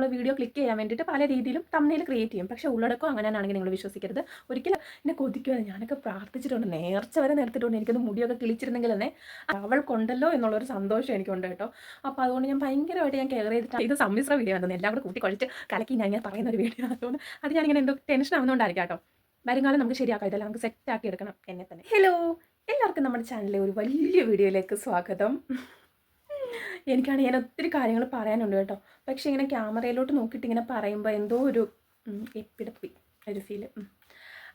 നമ്മൾ video click ചെയ്യാൻ വേണ്ടിയിട്ട് പല രീതിയിലും തമ്മിൽ ക്രിയേറ്റ് ചെയ്യും. പക്ഷേ ഉള്ളടക്കം അങ്ങനെയാണെങ്കിൽ നിങ്ങൾ വിശ്വസിക്കരുത്. ഒരിക്കലും എന്നെ കൊതിക്കുവാൻ ഞാനൊക്കെ പ്രാർത്ഥിച്ചിട്ടുണ്ട്. നേർച്ച വരെ നേർത്തിട്ടുണ്ട് എനിക്കത് മുടിയൊക്കെ കിളിച്ചിരുന്നെങ്കിൽ തന്നെ അവൾക്കുണ്ടല്ലോ കൊണ്ടല്ലോ എന്നുള്ളൊരു സന്തോഷം എനിക്കുണ്ട് കേട്ടോ. അപ്പോൾ അതുകൊണ്ട് ഞാൻ ഭയങ്കരമായിട്ട് ഞാൻ കെയർ ചെയ്തിട്ട് ഇത് സമ്മിശ്ര വീഡിയോ ആണ് എല്ലാം കൂടെ കൂട്ടി കുഴച്ച് കലക്കി ഞാൻ ഇങ്ങനെ പറയുന്ന ഒരു വീഡിയോ അതുകൊണ്ട് അത് ഞാനിങ്ങനെ എന്തോ ടെൻഷൻ ആവുന്നതുകൊണ്ടായിരിക്കും കേട്ടോ. വരുംകാലം നമുക്ക് ശരിയാക്കാം. ഇതെല്ലാം നമുക്ക് സെറ്റ് ആക്കി എടുക്കണം. എന്നെ തന്നെ. ഹലോ എല്ലാവർക്കും നമ്മുടെ ചാനലിലെ ഒരു വലിയ വീഡിയോയിലേക്ക് സ്വാഗതം. എനിക്കാണ് ഞാൻ ഒത്തിരി കാര്യങ്ങൾ പറയാനുണ്ട് കേട്ടോ. പക്ഷെ ഇങ്ങനെ ക്യാമറയിലോട്ട് നോക്കിയിട്ട് ഇങ്ങനെ പറയുമ്പോൾ എന്തോ ഒരു ഉം, എപ്പിടപ്പി ഒരു ഫീൽ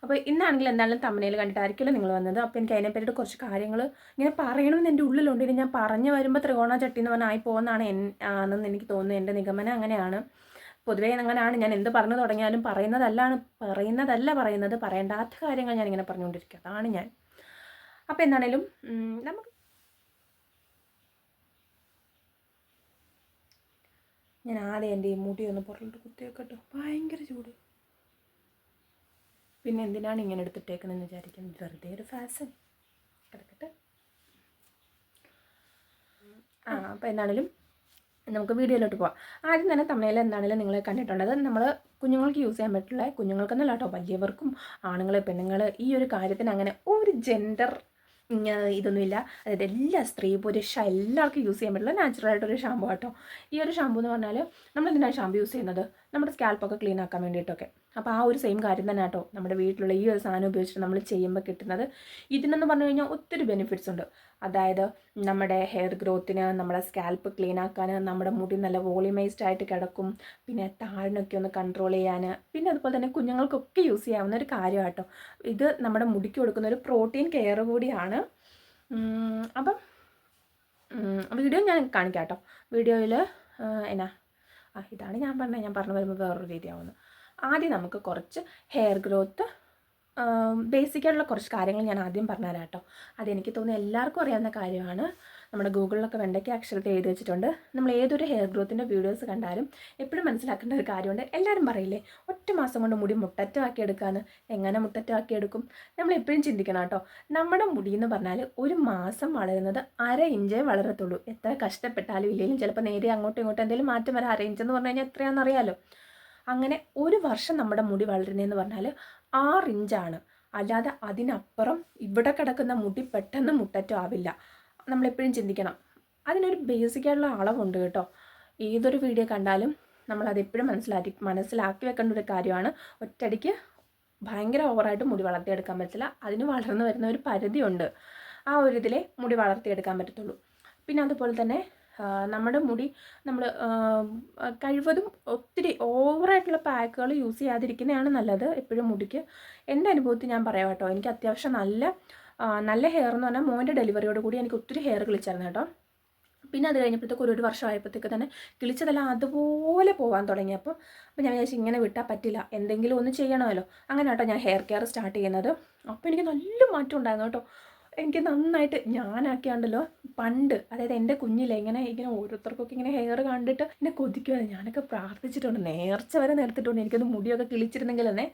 അപ്പോൾ ഇന്നാണെങ്കിൽ എന്തായാലും തമ്മനയിൽ കണ്ടിട്ടായിരിക്കുമല്ലോ നിങ്ങൾ വന്നത്. അപ്പോൾ എനിക്ക് അതിനെ പറ്റിയിട്ട് കുറച്ച് കാര്യങ്ങൾ ഇങ്ങനെ പറയണമെന്ന് എന്റെ ഉള്ളിലുണ്ട്. ഇനി ഞാൻ പറഞ്ഞു വരുമ്പോൾ ത്രികോണ ചട്ടി എന്ന് പറഞ്ഞാൽ ആയി പോകുന്നതാണ് എൻ ആണെന്ന് എനിക്ക് തോന്നുന്നു. എന്റെ നിഗമനം അങ്ങനെയാണ്. പൊതുവേ അങ്ങനെയാണ്. ഞാൻ എന്ത് പറഞ്ഞു തുടങ്ങിയാലും പറയുന്നതല്ലാണ് പറയുന്നതല്ല പറയുന്നത്. പറയേണ്ടാത്ത കാര്യങ്ങൾ ഞാനിങ്ങനെ പറഞ്ഞുകൊണ്ടിരിക്കുക അതാണ് ഞാൻ. അപ്പോൾ എന്താണേലും നമുക്ക് ഞാൻ ആദ്യം എന്റെ ഈ മുടി ഒന്ന് പുറത്തോട്ട് കുത്തിയേക്കട്ടോ ഭയങ്കര ചൂട്. പിന്നെ എന്തിനാണ് ഇങ്ങനെ എടുത്തിട്ടേക്കണെന്ന് വിചാരിക്കുന്നത് വെറുതെ ഒരു ഫാഷൻ. കിടക്കട്ടെ. ആ അപ്പോൾ എന്താണേലും നമുക്ക് വീഡിയോയിലോട്ട് പോവാം. ആദ്യം തന്നെ തമിഴിൽ എന്താണെങ്കിലും നിങ്ങൾ കണ്ടിട്ടുള്ളത് നമ്മൾ കുഞ്ഞുങ്ങൾക്ക് യൂസ് ചെയ്യാൻ പറ്റുള്ള കുഞ്ഞുങ്ങൾക്കെന്നല്ല കേട്ടോ വലിയവർക്കും ആണുങ്ങൾ പെണ്ണുങ്ങൾ ഈ ഒരു കാര്യത്തിന് അങ്ങനെ ഒരു ജെൻഡർ ഇതൊന്നുമില്ല. അതായത് എല്ലാ സ്ത്രീ പുരുഷ എല്ലാവർക്കും യൂസ് ചെയ്യാൻ പറ്റില്ല നാച്ചുറൽ ആയിട്ടൊരു ഷാമ്പു കേട്ടോ ഈ ഒരു ഷാമ്പു എന്ന് പറഞ്ഞാൽ നമ്മൾ എന്തിനാണ് ഷാമ്പു യൂസ് ചെയ്യുന്നത്? നമ്മുടെ സ്കാൽപ്പൊക്കെ ക്ലീൻ ആക്കാൻ വേണ്ടിയിട്ടൊക്കെ. അപ്പോൾ ആ ഒരു സെയിം കാര്യം തന്നെ കേട്ടോ. നമ്മുടെ വീട്ടിലുള്ള ഈ ഒരു സാധനം ഉപയോഗിച്ചിട്ട് നമ്മൾ ചെയ്യുമ്പോൾ കിട്ടുന്നത്. ഇതിനെന്ന് പറഞ്ഞു കഴിഞ്ഞാൽ ഒത്തിരി ബെനിഫിറ്റ്സ് ഉണ്ട്. അതായത് നമ്മുടെ ഹെയർ ഗ്രോത്തിന് നമ്മുടെ സ്കാൽപ്പ് ക്ലീൻ ആക്കാൻ നമ്മുടെ മുടി നല്ല വോളിമൈസ്ഡ് ആയിട്ട് കിടക്കും. പിന്നെ താഴ്ന്നൊക്കെ ഒന്ന് കൺട്രോൾ ചെയ്യാൻ പിന്നെ അതുപോലെ തന്നെ കുഞ്ഞുങ്ങൾക്കൊക്കെ യൂസ് ചെയ്യാവുന്ന ഒരു കാര്യം കേട്ടോ. ഇത് നമ്മുടെ മുടിക്ക് കൊടുക്കുന്ന ഒരു പ്രോട്ടീൻ കെയർ കൂടിയാണ്. അപ്പം വീഡിയോ ഞാൻ കാണിക്കാം കേട്ടോ. വീഡിയോയിൽ എന്നാ? ആ ഇതാണ് ഞാൻ പറഞ്ഞത്. ഞാൻ പറഞ്ഞു വരുമ്പോൾ വേറൊരു രീതിയാവുന്നു. ആദ്യം നമുക്ക് കുറച്ച് ഹെയർ ഗ്രോത്ത് ബേസിക്കായിട്ടുള്ള കുറച്ച് കാര്യങ്ങൾ ഞാൻ ആദ്യം പറഞ്ഞുതരാം കേട്ടോ. അതെനിക്ക് തോന്നുന്നു എല്ലാവർക്കും അറിയാവുന്ന കാര്യമാണ്. നമ്മുടെ ഗൂഗിളിലൊക്കെ വെണ്ടയ്ക്ക് അക്ഷരത്തിൽ എഴുതി വെച്ചിട്ടുണ്ട്. നമ്മൾ ഏതൊരു ഹെയർ ഗ്രോത്തിന്റെ വീഡിയോസ് കണ്ടാലും എപ്പോഴും മനസ്സിലാക്കേണ്ട ഒരു കാര്യമുണ്ട്. എല്ലാവരും പറയില്ലേ ഒറ്റ മാസം കൊണ്ട് മുടി മുട്ടറ്റമാക്കി എടുക്കാമെന്ന് എങ്ങനെ മുട്ടറ്റമാക്കി എടുക്കും? നമ്മൾ എപ്പോഴും ചിന്തിക്കണം കേട്ടോ. നമ്മുടെ മുടി എന്ന് പറഞ്ഞാൽ ഒരു മാസം വളരുന്നത് അര ഇഞ്ചേ വളരത്തുള്ളൂ. എത്ര കഷ്ടപ്പെട്ടാലും ഇല്ലെങ്കിലും ചിലപ്പോൾ നേരെ അങ്ങോട്ടും ഇങ്ങോട്ടും എന്തെങ്കിലും മാറ്റം വരാം. അര ഇഞ്ചെന്ന് പറഞ്ഞു കഴിഞ്ഞാൽ എത്രയാണെന്ന് അറിയാലോ? അങ്ങനെ ഒരു വർഷം നമ്മുടെ മുടി വളരുന്നതെന്ന് പറഞ്ഞാൽ ആറ് ഇഞ്ചാണ്. അല്ലാതെ അതിനപ്പുറം ഇവിടെ കിടക്കുന്ന മുടി പെട്ടെന്ന് മുട്ടറ്റം ആവില്ല. നമ്മളെപ്പോഴും ചിന്തിക്കണം. അതിനൊരു ബേസിക്കായിട്ടുള്ള അളവുണ്ട് കേട്ടോ. ഏതൊരു വീഡിയോ കണ്ടാലും നമ്മളത് എപ്പോഴും മനസ്സിലാക്കി മനസ്സിലാക്കി വെക്കേണ്ട ഒരു കാര്യമാണ്. ഒറ്റയടിക്ക് ഭയങ്കര ഓവറായിട്ട് മുടി വളർത്തിയെടുക്കാൻ പറ്റില്ല. അതിന് വളർന്നു വരുന്ന ഒരു പരിധിയുണ്ട്. ആ ഒരു ഇതിലെ മുടി വളർത്തിയെടുക്കാൻ പറ്റത്തുള്ളൂ. പിന്നെ അതുപോലെ തന്നെ നമ്മുടെ മുടി നമ്മൾ കഴിവതും ഒത്തിരി ഓവറായിട്ടുള്ള പാക്കുകൾ യൂസ് ചെയ്യാതിരിക്കുന്നതാണ് നല്ലത് എപ്പോഴും മുടിക്ക്. എന്റെ അനുഭവത്തിൽ ഞാൻ പറയാം കേട്ടോ. എനിക്ക് അത്യാവശ്യം നല്ല നല്ല ഹെയർ എന്ന് പറഞ്ഞാൽ മോന്റെ ഡെലിവറിയോട് കൂടി എനിക്ക് ഒത്തിരി ഹെയർ കിളിച്ചായിരുന്നു കേട്ടോ. പിന്നെ അത് കഴിഞ്ഞപ്പോഴത്തേക്ക് ഒരു ഒരു വർഷം ആയപ്പോഴത്തേക്ക് തന്നെ കിളിച്ചതെല്ലാം അതുപോലെ പോകാൻ തുടങ്ങിയപ്പോൾ അപ്പോൾ ഞാൻ വിചാരിച്ചു ഇങ്ങനെ വിട്ടാൽ പറ്റില്ല. എന്തെങ്കിലും ഒന്ന് ചെയ്യണമല്ലോ. അങ്ങനെ കേട്ടോ ഞാൻ ഹെയർ കെയർ സ്റ്റാർട്ട് ചെയ്യുന്നത്. അപ്പോൾ എനിക്ക് നല്ല മാറ്റം ഉണ്ടായിരുന്നു കേട്ടോ. എനിക്ക് നന്നായിട്ട് ഞാനാക്കിയാണ്ടല്ലോ പണ്ട് അതായത് എന്റെ കുഞ്ഞിലെ ഇങ്ങനെ ഇങ്ങനെ ഓരോരുത്തർക്കൊക്കെ ഇങ്ങനെ ഹെയർ കണ്ടിട്ട് എന്നെ കൊതിക്കുമായിരുന്നു ഞാനൊക്കെ പ്രാർത്ഥിച്ചിട്ടുണ്ട്. നേർച്ച വരെ നിർത്തിയിട്ടുണ്ട്. എനിക്കത് മുടിയൊക്കെ കിളിച്ചിരുന്നെങ്കിൽ തന്നെ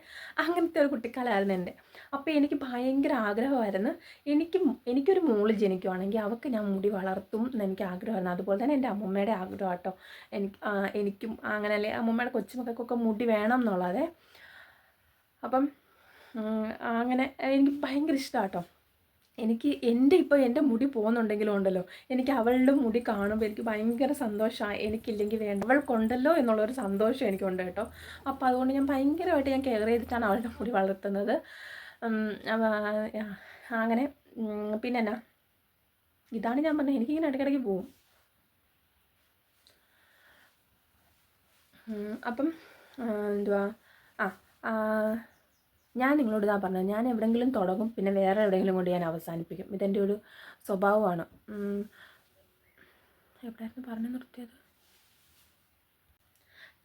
അങ്ങനത്തെ ഒരു കുട്ടിക്കാലമായിരുന്നു എന്റെ. അപ്പോൾ എനിക്ക് ഭയങ്കര ആഗ്രഹമായിരുന്നു. എനിക്ക് എനിക്കൊരു മോൾ ജനിക്കുവാണെങ്കിൽ അവൾക്ക് ഞാൻ മുടി വളർത്തും എന്ന് എനിക്ക് ആഗ്രഹമായിരുന്നു. അതുപോലെ തന്നെ എന്റെ അമ്മമ്മയുടെ ആഗ്രഹം കേട്ടോ എനിക്ക് എനിക്കും അങ്ങനെ അല്ലേ അമ്മൂമ്മയുടെ കൊച്ചുമക്കൾക്കൊക്കെ മുടി വേണം എന്നുള്ളതേ. അപ്പം അങ്ങനെ എനിക്ക് ഭയങ്കര ഇഷ്ടമാണ് കേട്ടോ എനിക്ക് എന്റെ ഇപ്പോൾ എന്റെ മുടി പോകുന്നുണ്ടെങ്കിലും ഉണ്ടല്ലോ. എനിക്ക് അവളുടെ മുടി കാണുമ്പോൾ എനിക്ക് ഭയങ്കര സന്തോഷമാണ് എനിക്കില്ലെങ്കിൽ വേണ്ട. അവൾക്കുണ്ടല്ലോ കൊണ്ടല്ലോ എന്നുള്ളൊരു സന്തോഷം എനിക്കുണ്ട് കേട്ടോ. അപ്പോൾ അതുകൊണ്ട് ഞാൻ ഭയങ്കരമായിട്ട് ഞാൻ കെയർ ചെയ്തിട്ടാണ് അവളുടെ മുടി വളർത്തുന്നത്. അങ്ങനെ പിന്നെ എന്നാ ഇതാണ് ഞാൻ പറഞ്ഞത്. എനിക്കിങ്ങനെ ഇടയ്ക്കിടയ്ക്ക് പോവും. അപ്പം എന്തുവാ? ആ, ഞാൻ നിങ്ങളോട് ഞാൻ പറഞ്ഞത്. ഞാൻ എവിടെയെങ്കിലും തുടങ്ങും പിന്നെ വേറെ എവിടെയെങ്കിലും കൊണ്ട് ഞാൻ അവസാനിപ്പിക്കും. ഇതെന്റെ ഒരു സ്വഭാവമാണ്. എവിടെയായിരുന്നു പറഞ്ഞു നിർത്തിയത്?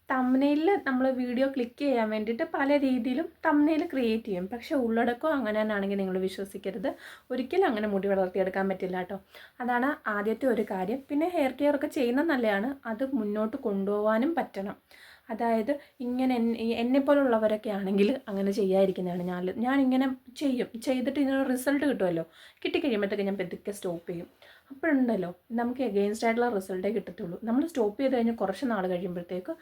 തമ്മനയിൽ നമ്മൾ വീഡിയോ ക്ലിക്ക് ചെയ്യാൻ വേണ്ടിയിട്ട് പല രീതിയിലും തമ്മനയിൽ ക്രിയേറ്റ് ചെയ്യും. പക്ഷേ ഉള്ളടക്കം അങ്ങനെ തന്നെയാണെങ്കിൽ നിങ്ങൾ വിശ്വസിക്കരുത്. ഒരിക്കലും അങ്ങനെ മുടി വളർത്തിയെടുക്കാൻ പറ്റില്ല കേട്ടോ. അതാണ് ആദ്യത്തെ ഒരു കാര്യം. പിന്നെ ഹെയർ കെയർ ഒക്കെ ചെയ്യുന്നത് നല്ലതാണ്. അത് മുന്നോട്ട് കൊണ്ടുപോകാനും പറ്റണം. അതായത് ഇങ്ങനെ എന്നെ പോലുള്ളവരൊക്കെ ആണെങ്കിൽ അങ്ങനെ ചെയ്യാതിരിക്കുന്നതാണ് ഞാൻ ഞാൻ ഇങ്ങനെ ചെയ്യും. ചെയ്തിട്ട് ഇതിനൊരു റിസൾട്ട് കിട്ടുമല്ലോ? കിട്ടിക്കഴിയുമ്പോഴത്തേക്ക് ഞാൻ പെതുക്കെ സ്റ്റോപ്പ് ചെയ്യും. അപ്പോഴുണ്ടല്ലോ നമുക്ക് എഗെയിൻസ്റ്റ് ആയിട്ടുള്ള റിസൾട്ടേ കിട്ടത്തുള്ളൂ. നമ്മൾ സ്റ്റോപ്പ് ചെയ്ത് കഴിഞ്ഞ് കുറച്ച് നാൾ കഴിയുമ്പോഴത്തേക്ക്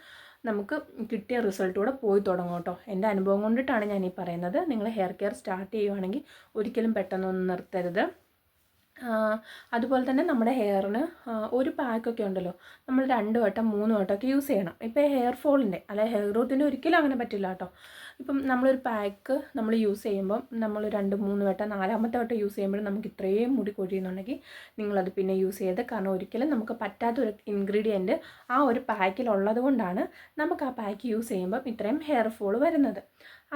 നമുക്ക് കിട്ടിയ റിസൾട്ട് കൂടെ പോയി തുടങ്ങും കേട്ടോ. എന്റെ അനുഭവം കൊണ്ടിട്ടാണ് ഞാൻ ഈ പറയുന്നത്. നിങ്ങൾ ഹെയർ കെയർ സ്റ്റാർട്ട് ചെയ്യുവാണെങ്കിൽ ഒരിക്കലും പെട്ടെന്നൊന്നും നിർത്തരുത്. അതുപോലെ തന്നെ നമ്മുടെ ഹെയറിന് ഒരു പാക്കൊക്കെ ഉണ്ടല്ലോ. നമ്മൾ രണ്ട് വട്ടം മൂന്ന് വട്ടമൊക്കെ യൂസ് ചെയ്യണം. ഇപ്പോൾ ഹെയർ ഫോളിന്റെ അല്ലെ ഹെയർ ഗ്രോത്തിന്റെ ഒരിക്കലും അങ്ങനെ പറ്റില്ല കേട്ടോ. ഇപ്പം നമ്മളൊരു പാക്ക് നമ്മൾ യൂസ് ചെയ്യുമ്പം നമ്മൾ രണ്ട് മൂന്ന് വട്ടം നാലാമത്തെ വട്ടം യൂസ് ചെയ്യുമ്പോഴും നമുക്ക് ഇത്രയും മുടി കൊഴിയുന്നുണ്ടെങ്കിൽ നിങ്ങളത് പിന്നെ യൂസ് ചെയ്ത് കാരണം ഒരിക്കലും നമുക്ക് പറ്റാത്ത ഒരു ഇൻഗ്രീഡിയന്റ് ആ ഒരു പാക്കിലുള്ളത് കൊണ്ടാണ് നമുക്ക് ആ പാക്ക് യൂസ് ചെയ്യുമ്പം ഇത്രയും ഹെയർ ഫോൾ വരുന്നത്.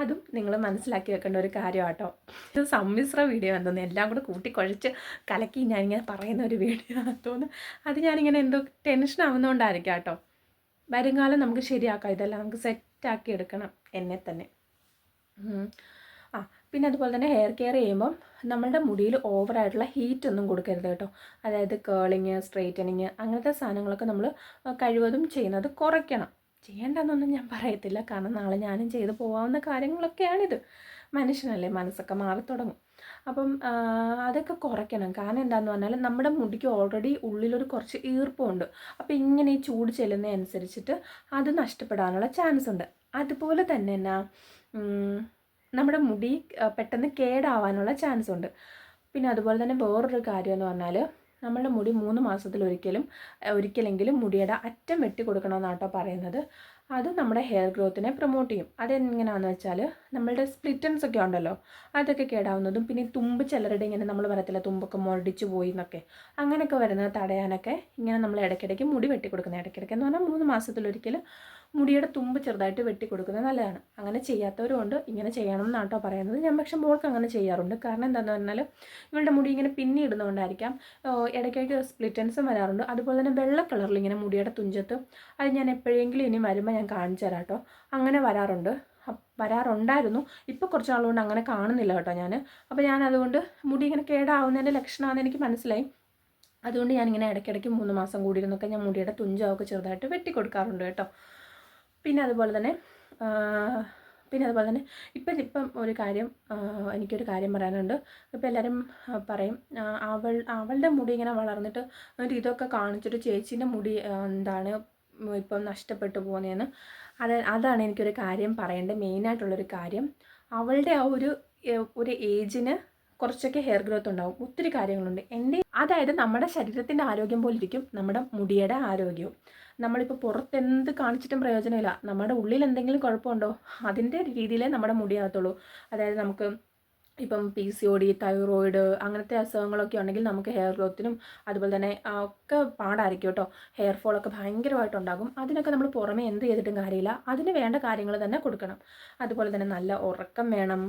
അതും നിങ്ങൾ മനസ്സിലാക്കി വെക്കേണ്ട ഒരു കാര്യമാട്ടോ. ഇത് സമ്മിശ്ര വീഡിയോ എന്തോന്ന് എല്ലാം കൂടെ കൂട്ടിക്കുഴച്ച് കലക്കി ഞാനിങ്ങനെ പറയുന്ന ഒരു വീഡിയോ തോന്നുന്നു. അത് ഞാനിങ്ങനെ എന്തോ ടെൻഷൻ ആവുന്നതുകൊണ്ടായിരിക്കാം കേട്ടോ. വരും കാലം നമുക്ക് ശരിയാക്കാം. ഇതെല്ലാം നമുക്ക് സെറ്റാക്കി എടുക്കണം. എന്നെ തന്നെ. ആ പിന്നെ അതുപോലെ തന്നെ ഹെയർ കെയർ ചെയ്യുമ്പം നമ്മളുടെ മുടിയിൽ ഓവറായിട്ടുള്ള ഹീറ്റ് ഒന്നും കൊടുക്കരുത് കേട്ടോ. അതായത് കേളിങ് സ്ട്രെയിറ്റനിങ് അങ്ങനത്തെ സാധനങ്ങളൊക്കെ നമ്മൾ കഴിവതും ചെയ്യുന്നത് കുറയ്ക്കണം. ചെയ്യേണ്ടെന്നൊന്നും ഞാൻ പറയത്തില്ല. കാരണം നാളെ ഞാനും ചെയ്തു പോകാവുന്ന കാര്യങ്ങളൊക്കെയാണിത്. മനുഷ്യനല്ലേ മനസ്സൊക്കെ മാറി തുടങ്ങും അപ്പം അതൊക്കെ കുറയ്ക്കണം. കാരണം എന്താണെന്ന് പറഞ്ഞാൽ നമ്മുടെ മുടിക്ക് ഓൾറെഡി ഉള്ളിലൊരു കുറച്ച് ഈർപ്പമുണ്ട് അപ്പോൾ ഇങ്ങനെ ഈ ചൂട് ചെല്ലുന്നതനുസരിച്ചിട്ട് അത് നഷ്ടപ്പെടാനുള്ള ചാൻസ് ഉണ്ട്. അതുപോലെ തന്നെ എന്നാ നമ്മുടെ മുടി പെട്ടെന്ന് കേടാവാനുള്ള ചാൻസ് ഉണ്ട്. പിന്നെ അതുപോലെ തന്നെ വേറൊരു കാര്യം എന്ന് പറഞ്ഞാൽ നമ്മളുടെ മുടി മൂന്ന് മാസത്തിലൊരിക്കലും ഒരിക്കലെങ്കിലും മുടിയുടെ അറ്റം വെട്ടി കൊടുക്കണമെന്നാണ് കേട്ടോ പറയുന്നത്. അത് നമ്മുടെ ഹെയർ ഗ്രോത്തിനെ പ്രൊമോട്ട് ചെയ്യും. അതെങ്ങനെയാണെന്ന് വെച്ചാൽ നമ്മളുടെ സ്പ്ലിറ്റൻസ് ഒക്കെ ഉണ്ടല്ലോ അതൊക്കെ കേടാവുന്നതും പിന്നെ തുമ്പ് ചിലരുടെ ഇങ്ങനെ നമ്മൾ പറയത്തില്ല തുമ്പൊക്കെ മുരടിച്ച് പോയി എന്നൊക്കെ. അങ്ങനെയൊക്കെ വരുന്നത് തടയാനൊക്കെ ഇങ്ങനെ നമ്മൾ ഇടയ്ക്കിടയ്ക്ക് മുടി വെട്ടി ഇടയ്ക്കിടയ്ക്ക് എന്ന് പറഞ്ഞാൽ മൂന്ന് മാസത്തിലൊരിക്കൽ മുടിയുടെ തുമ്പ് ചെറുതായിട്ട് വെട്ടി കൊടുക്കുന്നത് നല്ലതാണ്. അങ്ങനെ ചെയ്യാത്തവരുമുണ്ട്. ഇങ്ങനെ ചെയ്യണം എന്നാണ് കേട്ടോ പറയുന്നത്. ഞാൻ പക്ഷെ മോൾക്ക് അങ്ങനെ ചെയ്യാറുണ്ട്. കാരണം എന്താണെന്ന് പറഞ്ഞാൽ ഇവളുടെ മുടി ഇങ്ങനെ പിന്നി ഇടുന്നതുകൊണ്ടായിരിക്കാം ഇടയ്ക്കിടയ്ക്ക് സ്പ്ലിറ്റൻസും വരാറുണ്ട്. അതുപോലെ തന്നെ വെള്ള കളറിൽ ഇങ്ങനെ മുടിയുടെ തുഞ്ചത്ത് അത് ഞാൻ എപ്പോഴെങ്കിലും ഇനി വരുമ്പോൾ ഞാൻ കാണിച്ചു തരാം കേട്ടോ. അങ്ങനെ വരാറുണ്ട്. വരാറുണ്ടായിരുന്നു. ഇപ്പോൾ കുറച്ച് നാളുകൊണ്ട് അങ്ങനെ കാണുന്നില്ല കേട്ടോ ഞാൻ. അപ്പോൾ ഞാൻ അതുകൊണ്ട് മുടി ഇങ്ങനെ കേടാവുന്നതിന്റെ ലക്ഷണമാണെന്ന് എനിക്ക് മനസ്സിലായി. അതുകൊണ്ട് ഞാനിങ്ങനെ ഇടയ്ക്കിടയ്ക്ക് മൂന്ന് മാസം കൂടിയിരുന്നൊക്കെ ഞാൻ മുടിയുടെ തുഞ്ചമൊക്കെ ചെറുതായിട്ട് വെട്ടി കൊടുക്കാറുണ്ട് കേട്ടോ. പിന്നെ അതുപോലെ തന്നെ പിന്നെ അതുപോലെ തന്നെ ഇപ്പം ഇപ്പം ഒരു കാര്യം എനിക്കൊരു കാര്യം പറയാനുണ്ട്. ഇപ്പം എല്ലാവരും പറയും അവൾ അവളുടെ മുടി ഇങ്ങനെ വളർന്നിട്ട് എന്നിട്ട് ഇതൊക്കെ കാണിച്ചിട്ട് ചേച്ചീന്റെ മുടി എന്താണ് ഇപ്പം നഷ്ടപ്പെട്ടു പോകുന്നതെന്ന്. അത് അതാണ് എനിക്കൊരു കാര്യം പറയേണ്ടത്. മെയിനായിട്ടുള്ളൊരു കാര്യം അവളുടെ ആ ഒരു ഒരു ഏജിന് കുറച്ചൊക്കെ ഹെയർ ഗ്രോത്ത് ഉണ്ടാവും. ഒത്തിരി കാര്യങ്ങളുണ്ട്. എന്റെ അതായത് നമ്മുടെ ശരീരത്തിന്റെ ആരോഗ്യം പോലെ ഇരിക്കും നമ്മുടെ മുടിയുടെ ആരോഗ്യവും. നമ്മളിപ്പോൾ പുറത്തെന്ത് കാണിച്ചിട്ടും പ്രയോജനമില്ല. നമ്മുടെ ഉള്ളിൽ എന്തെങ്കിലും കുഴപ്പമുണ്ടോ? അതിന്റെ രീതിയിലേ നമ്മുടെ മുടിയാകത്തുള്ളൂ അതായത് നമുക്ക് ഇപ്പം P C O D thyroid അങ്ങനത്തെ അസുഖങ്ങളൊക്കെ ഉണ്ടെങ്കിൽ നമുക്ക് ഹെയർ ഗ്രോത്തിനും അതുപോലെ തന്നെ ഒക്കെ പാടായിരിക്കും കേട്ടോ. ഹെയർ ഫോളൊക്കെ ഭയങ്കരമായിട്ടുണ്ടാകും അതിനൊക്കെ നമ്മൾ പുറമേ എന്ത് ചെയ്തിട്ടും കാര്യമില്ല. അതിന് വേണ്ട കാര്യങ്ങൾ തന്നെ കൊടുക്കണം. അതുപോലെ തന്നെ നല്ല ഉറക്കം വേണം.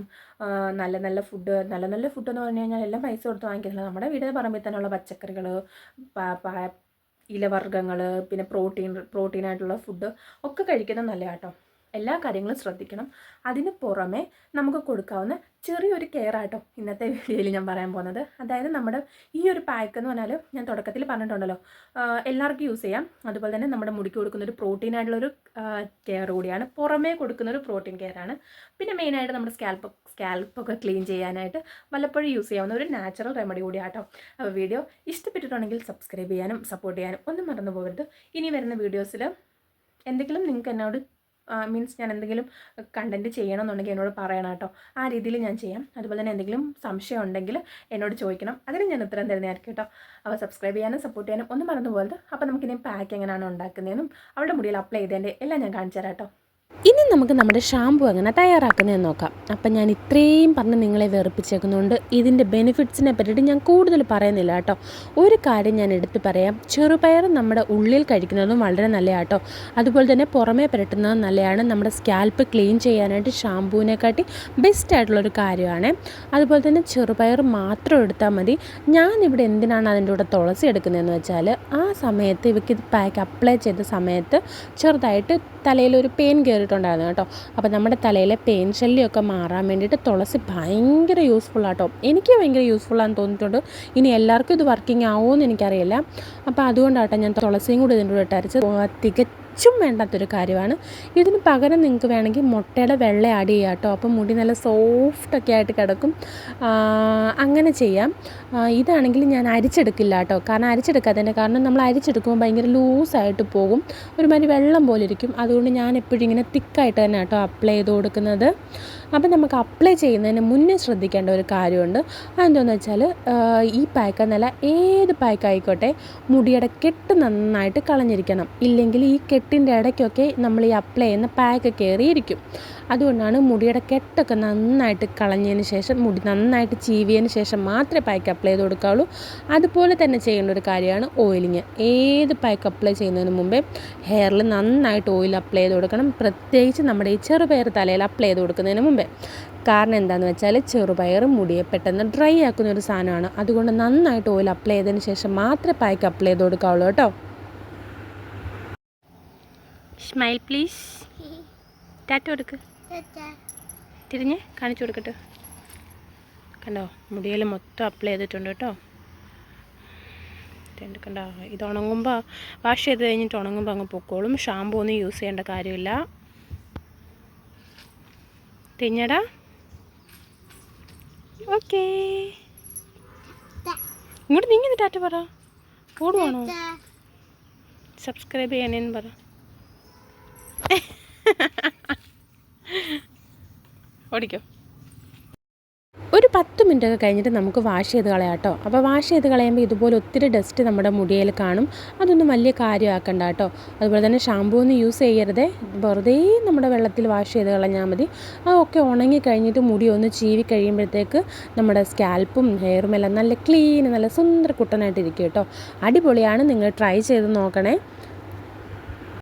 നല്ല നല്ല ഫുഡ് നല്ല നല്ല ഫുഡ് എന്ന് പറഞ്ഞു കഴിഞ്ഞാൽ എല്ലാം പൈസ കൊടുത്ത് വാങ്ങിക്കുന്നില്ല നമ്മുടെ വീടിന്റെ പറമ്പിൽ തന്നെയുള്ള പച്ചക്കറികൾ ഇലവർഗങ്ങൾ പിന്നെ പ്രോട്ടീൻ പ്രോട്ടീനായിട്ടുള്ള ഫുഡ് ഒക്കെ കഴിക്കുന്നത് നല്ല കേട്ടോ എല്ലാ കാര്യങ്ങളും ശ്രദ്ധിക്കണം. അതിന് പുറമെ നമുക്ക് കൊടുക്കാവുന്ന ചെറിയൊരു കെയർ ആട്ടോ ഇന്നത്തെ വീഡിയോയിൽ ഞാൻ പറയാൻ പോകുന്നത്. അതായത് നമ്മുടെ ഈ ഒരു പാക്ക് എന്ന് പറഞ്ഞാൽ ഞാൻ തുടക്കത്തിൽ പറഞ്ഞിട്ടുണ്ടല്ലോ. എല്ലാവർക്കും യൂസ് ചെയ്യാം. അതുപോലെ തന്നെ നമ്മുടെ മുടിക്ക് കൊടുക്കുന്ന ഒരു പ്രോട്ടീൻ ആയിട്ടുള്ളൊരു കെയർ കൂടിയാണ്. പുറമേ കൊടുക്കുന്ന ഒരു പ്രോട്ടീൻ കെയർ ആണ്. പിന്നെ മെയിനായിട്ട് നമ്മുടെ സ്കാൽപ്പ് സ്കാൽപ്പൊക്കെ ക്ലീൻ ചെയ്യാനായിട്ട് വല്ലപ്പോഴും യൂസ് ചെയ്യാവുന്ന ഒരു നാച്ചുറൽ റെമഡി കൂടിയാട്ടോ. അപ്പോൾ വീഡിയോ ഇഷ്ടപ്പെട്ടിട്ടുണ്ടെങ്കിൽ സബ്സ്ക്രൈബ് ചെയ്യാനും സപ്പോർട്ട് ചെയ്യാനും ഒന്നും മറന്നു പോകരുത്. ഇനി വരുന്ന വീഡിയോസിൽ എന്തെങ്കിലും നിങ്ങൾക്ക് എന്നോട് മീൻസ് ഞാൻ എന്തെങ്കിലും കണ്ടന്റ് ചെയ്യണമെന്നുണ്ടെങ്കിൽ എന്നോട് പറയണം കേട്ടോ. ആ രീതിയിൽ ഞാൻ ചെയ്യാം. അതുപോലെ തന്നെ എന്തെങ്കിലും സംശയം ഉണ്ടെങ്കിൽ എന്നോട് ചോദിക്കണം. അതിന് ഞാൻ ഉത്തരം തരുന്നതായിരിക്കും കേട്ടോ. അപ്പോൾ സബ്സ്ക്രൈബ് ചെയ്യാനും സപ്പോർട്ട് ചെയ്യാനും ഒന്നും മറന്നു പോകരുത് അപ്പോൾ നമുക്കിനി പാക്ക് എങ്ങനെയാണ് ഉണ്ടാക്കുന്നതെന്നും അവളുടെ മുടിയിൽ അപ്ലൈ ചെയ്തതിന്റെ എല്ലാം ഞാൻ കാണിച്ചു തരാം കേട്ടോ. ഇനി നമുക്ക് നമ്മുടെ ഷാമ്പു എങ്ങനെ തയ്യാറാക്കുന്നതെന്ന് നോക്കാം. അപ്പം ഞാൻ ഇത്രയും പറഞ്ഞ് നിങ്ങളെ വെറുപ്പിച്ചേക്കുന്നതുകൊണ്ട് ഇതിന്റെ ബെനിഫിറ്റ്സിനെ പറ്റിയിട്ട് ഞാൻ കൂടുതൽ പറയുന്നില്ല കേട്ടോ. ഒരു കാര്യം ഞാൻ എടുത്തു പറയാം. ചെറുപയർ നമ്മുടെ ഉള്ളിൽ കഴിക്കുന്നതും വളരെ നല്ലതാട്ടോ അതുപോലെ തന്നെ പുറമേ പുരട്ടുന്നതും നല്ലതാണ് നമ്മുടെ സ്കാൽപ്പ് ക്ലീൻ ചെയ്യാനായിട്ട് ഷാമ്പുവിനെക്കാട്ടി ബെസ്റ്റ് ആയിട്ടുള്ളൊരു കാര്യമാണ്. അതുപോലെ തന്നെ ചെറുപയർ മാത്രം എടുത്താൽ മതി. ഞാനിവിടെ എന്തിനാണ് അതിന്റെ കൂടെ തുളസി എടുക്കുന്നതെന്ന് വെച്ചാൽ ആ സമയത്ത് ഇവയ്ക്ക് പാക്ക് അപ്ലൈ ചെയ്ത സമയത്ത് ചെറുതായിട്ട് തലയിലൊരു പെയിൻ കയറിയിട്ടുണ്ടായിരുന്നു കേട്ടോ. അപ്പോൾ നമ്മുടെ തലയിലെ പെയിൻ ശല്യമൊക്കെ മാറാൻ വേണ്ടിയിട്ട് തുളസി ഭയങ്കര യൂസ്ഫുൾ ആട്ടോ. എനിക്ക് ഭയങ്കര യൂസ്ഫുള്ളാന്ന് തോന്നിയിട്ടുണ്ട്. ഇനി എല്ലാവർക്കും ഇത് വർക്കിംഗ് ആവുമോ എന്ന് എനിക്കറിയില്ല. അപ്പോൾ അതുകൊണ്ടാട്ടോ ഞാൻ തുളസിയും കൂടി ഇതിന്റെ കൂടെ ഇട്ടരച്ച് തികച്ച തികച്ചും വേണ്ടാത്തൊരു കാര്യമാണ്. ഇതിന് പകരം നിങ്ങൾക്ക് വേണമെങ്കിൽ മുട്ടയുടെ വെള്ള ആഡ് ചെയ്യാം കേട്ടോ. അപ്പം മുടി നല്ല സോഫ്റ്റൊക്കെ ആയിട്ട് കിടക്കും. അങ്ങനെ ചെയ്യാം. ഇതാണെങ്കിൽ ഞാൻ അരിച്ചെടുക്കില്ല കേട്ടോ. കാരണം അരിച്ചെടുക്കാത്തതിന്റെ കാരണം നമ്മൾ അരിച്ചെടുക്കുമ്പോൾ ഭയങ്കര ലൂസായിട്ട് പോകും. ഒരുമാതിരി വെള്ളം പോലെ ഇരിക്കും. അതുകൊണ്ട് ഞാൻ എപ്പോഴും ഇങ്ങനെ തിക്കായിട്ട് തന്നെ കേട്ടോ അപ്ലൈ ചെയ്ത് കൊടുക്കുന്നത്. അപ്പം നമുക്ക് അപ്ലൈ ചെയ്യുന്നതിന് മുന്നേ ശ്രദ്ധിക്കേണ്ട ഒരു കാര്യമുണ്ട്. അതെന്താണെന്ന് വെച്ചാൽ ഈ പാക്ക് നല്ല ഏത് പായ്ക്കായിക്കോട്ടെ മുടിയുടെ കെട്ട് നന്നായിട്ട് കളഞ്ഞിരിക്കണം. ഇല്ലെങ്കിൽ ഈ കെട്ടിന്റെ ഇടയ്ക്കൊക്കെ നമ്മൾ ഈ അപ്ലൈ ചെയ്യുന്ന പാക്ക് കയറിയിരിക്കും. അതുകൊണ്ടാണ് മുടിയുടെ കെട്ടൊക്കെ നന്നായിട്ട് കളഞ്ഞതിന് ശേഷം മുടി നന്നായിട്ട് ചീവിയതിന് ശേഷം മാത്രമേ പാക്ക് അപ്ലൈ ചെയ്ത് കൊടുക്കാവുള്ളൂ. അതുപോലെ തന്നെ ചെയ്യേണ്ട ഒരു കാര്യമാണ് ഓയിലിങ്. ഏത് പാക്ക് അപ്ലൈ ചെയ്യുന്നതിന് മുമ്പേ ഹെയറിൽ നന്നായിട്ട് ഓയിൽ അപ്ലൈ ചെയ്ത് കൊടുക്കണം. പ്രത്യേകിച്ച് നമ്മുടെ ഈ ചെറുപയർ തലയിൽ അപ്ലൈ ചെയ്ത് കൊടുക്കുന്നതിന് മുമ്പേ. കാരണം എന്താണെന്ന് വെച്ചാൽ ചെറുപയർ മുടിയെ പെട്ടെന്ന് ഡ്രൈ ആക്കുന്ന ഒരു സാധനമാണ്. അതുകൊണ്ട് നന്നായിട്ട് ഓയിൽ അപ്ലൈ ചെയ്തതിന് ശേഷം മാത്രമേ പാക്ക് അപ്ലൈ ചെയ്ത് കൊടുക്കാവുള്ളൂ കേട്ടോ. സ്മൈൽ പ്ലീസ് ടാറ്റ കൊടുക്ക് തിരിഞ്ഞ് കാണിച്ചു കൊടുക്കട്ടെ. കണ്ടോ? മുടിയിൽ മൊത്തം അപ്ലൈ ചെയ്തിട്ടുണ്ട് കേട്ടോ. കണ്ടോ? ഇത് ഉണങ്ങുമ്പോൾ വാഷ് ചെയ്ത് കഴിഞ്ഞിട്ട് ഉണങ്ങുമ്പോൾ അങ്ങ് പൊക്കോളും. ഷാമ്പൂ ഒന്നും യൂസ് ചെയ്യേണ്ട കാര്യമില്ല. തിരിഞ്ഞടാ. ഓക്കേ ഇങ്ങോട്ട് നീങ്ങി ടാറ്റ പറ? ഓടുവാണോ സബ്സ്ക്രൈബ് ചെയ്യണേന്ന് പറ. ഓടിക്കോ. ഒരു പത്ത് മിനിറ്റ് ഒക്കെ കഴിഞ്ഞിട്ട് നമുക്ക് വാഷ് ചെയ്ത് കളയാം കേട്ടോ. അപ്പോൾ വാഷ് ചെയ്ത് കളയുമ്പോൾ ഇതുപോലെ ഒത്തിരി ഡസ്റ്റ് നമ്മുടെ മുടിയിൽ കാണും. അതൊന്നും വലിയ കാര്യമാക്കണ്ട കേട്ടോ. അതുപോലെ തന്നെ ഷാമ്പൂ ഒന്നും യൂസ് ചെയ്യരുതേ. വെറുതെ നമ്മുടെ വെള്ളത്തിൽ വാഷ് ചെയ്ത് കളഞ്ഞാൽ മതി. അതൊക്കെ ഉണങ്ങി കഴിഞ്ഞിട്ട് മുടി ഒന്ന് ചീവി കഴിയുമ്പോഴത്തേക്ക് നമ്മുടെ സ്കാൽപ്പും ഹെയറും എല്ലാം നല്ല ക്ലീൻ നല്ല സുന്ദര കുട്ടനായിട്ടിരിക്കും കേട്ടോ. അടിപൊളിയാണ്. നിങ്ങൾ ട്രൈ ചെയ്ത് നോക്കണേ.